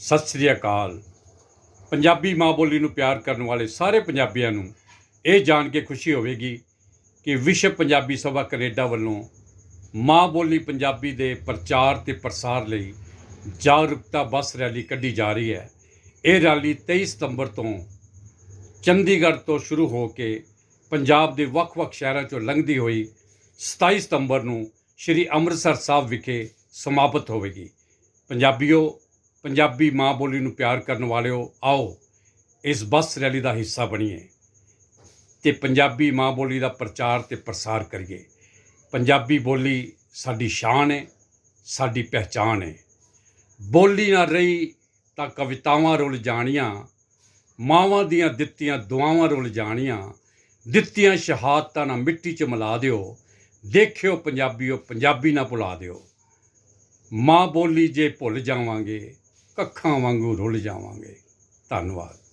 ਸਤਿ ਸ੍ਰੀ ਅਕਾਲ। ਪੰਜਾਬੀ ਮਾਂ ਬੋਲੀ ਨੂੰ ਪਿਆਰ ਕਰਨ ਵਾਲੇ ਸਾਰੇ ਪੰਜਾਬੀਆਂ ਨੂੰ ਇਹ ਜਾਣ ਕੇ ਖੁਸ਼ੀ ਹੋਵੇਗੀ ਕਿ ਵਿਸ਼ਵ ਪੰਜਾਬੀ ਸਭਾ ਕੈਨੇਡਾ ਵੱਲੋਂ ਮਾਂ ਬੋਲੀ ਪੰਜਾਬੀ ਦੇ ਪ੍ਰਚਾਰ ਤੇ ਪ੍ਰਸਾਰ ਲਈ ਜਾਗਰੂਕਤਾ ਬੱਸ ਰੈਲੀ ਕੱਢੀ ਜਾ ਰਹੀ ਹੈ। ਇਹ ਰੈਲੀ 23 ਸਤੰਬਰ ਤੋਂ ਚੰਡੀਗੜ੍ਹ ਤੋਂ ਸ਼ੁਰੂ ਹੋ ਕੇ ਪੰਜਾਬ ਦੇ ਵੱਖ-ਵੱਖ ਸ਼ਹਿਰਾਂ ਚੋਂ ਲੰਘਦੀ ਹੋਈ 27 ਸਤੰਬਰ ਨੂੰ ਸ੍ਰੀ ਅੰਮ੍ਰਿਤਸਰ ਸਾਹਿਬ ਵਿਖੇ ਸਮਾਪਤ ਹੋਵੇਗੀ। ਪੰਜਾਬੀਓ ਪੰਜਾਬੀ ਮਾਂ ਬੋਲੀ ਨੂੰ ਪਿਆਰ ਕਰਨ ਵਾਲਿਓ, ਆਓ ਇਸ ਬੱਸ ਰੈਲੀ ਦਾ ਹਿੱਸਾ ਬਣੀਏ ਤੇ ਪੰਜਾਬੀ ਮਾਂ ਬੋਲੀ ਦਾ ਪ੍ਰਚਾਰ ਤੇ ਪ੍ਰਸਾਰ ਕਰੀਏ। ਪੰਜਾਬੀ ਬੋਲੀ ਸਾਡੀ ਸ਼ਾਨ ਹੈ ਸਾਡੀ ਪਹਿਚਾਨ ਹੈ ਬੋਲੀ ਨਾ ਰਹੀ ਤਾਂ ਕਵਿਤਾਵਾਂ ਰੁੱਲ ਜਾਣੀਆਂ, ਮਾਵਾਂ ਦੀਆਂ ਦਿੱਤੀਆਂ ਦੁਆਵਾਂ ਰੁੱਲ ਜਾਣੀਆਂ, ਦਿੱਤੀਆਂ ਸ਼ਹਾਦਤਾਂ ਨਾ ਮਿੱਟੀ 'ਚ ਮਿਲਾ ਦਿਓ, ਦੇਖਿਓ ਪੰਜਾਬੀਓ, ਪੰਜਾਬੀ ਨਾ ਭੁਲਾ ਦਿਓ। ਮਾਂ ਬੋਲੀ ਜੇ ਭੁੱਲ ਜਾਵਾਂਗੇ ਕੱਖਾਂ ਵਾਂਗੂ ਰੁੱਲ ਜਾਵਾਂਗੇ। ਧੰਨਵਾਦ।